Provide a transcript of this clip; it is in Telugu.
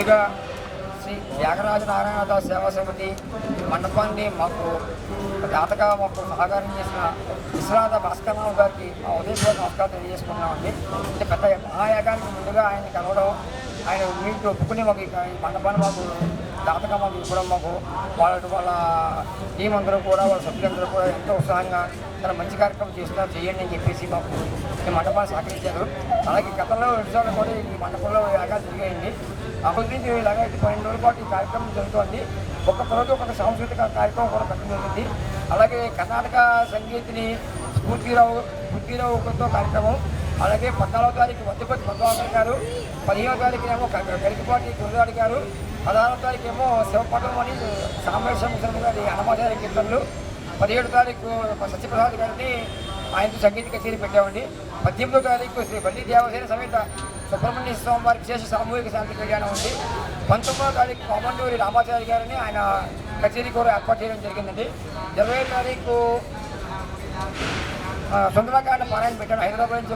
ముందుగా శ్రీ త్యాగరాజ నారాయణ సేవా సమితి మండపాన్ని మాకు దాతగా మాకు సహకారం చేసిన విశ్వనాథ భాస్కరరావు గారికి మా ఉదయపూర్వ నమస్కారం తెలియజేసుకున్నామండి అంటే పెద్ద మహాయాగానికి ముందుగా ఆయన కలవడం ఆయన మీకు ఒప్పుకుని మాకు ఈ మండపాన్ని మాకు దాతగా మాకు ఇవ్వడం మాకు వాళ్ళ వాళ్ళ టీం అందరూ కూడా వాళ్ళ సభ్యులందరూ కూడా ఎంతో ఉత్సాహంగా చాలా మంచి కార్యక్రమం చేస్తున్నారు చేయండి అని చెప్పేసి మాకు ఈ మండపాన్ని సహకరించారు. అలాగే గతంలో రెండుసార్లు కూడా ఈ మండపంలో యాగాలు జరిగాయండి. అప్పటి నుంచి ఇలాగా ఇది పన్నెండు రోజుల పాటు ఈ కార్యక్రమం జరుగుతోంది. ఒక్కొక్క రోజు ఒక్కొక్క సాంస్కృతిక కార్యక్రమం కూడా పెట్టడం అలాగే కర్ణాటక సంగీతిని స్ఫూర్తిరావు స్ఫూర్తిరావుతో కార్యక్రమం. అలాగే పద్నాలుగో తారీఖు మధ్యపతి పద్మావతి గారు పదిహేనో తారీఖు ఏమో గరికపాటి గురుదాడి గారు పదహారో తారీఖు ఏమో శివపటం అని సామేశ్వర గారి అనమాచార్య కీర్తనలు పదిహేడు తారీఖు సత్యప్రసాద్ గారిని ఆయనతో సంగీత కచేరీ పెట్టామండి. పద్దెనిమిదో తారీఖు శ్రీ బల్లి దేవసేన సమేత సుబ్రహ్మణ్య స్వామి వారి విశేష సామూహిక శాంతి కళ్యాణం ఉంది. పంతొమ్మిదో తారీఖు కోమండూరి రామాచారి గారిని ఆయన కచేరీ కూడా ఏర్పాటు చేయడం జరిగిందండి. ఇరవై తారీఖు సుందరకాండ పారాయణ పెట్టాను హైదరాబాద్ నుంచి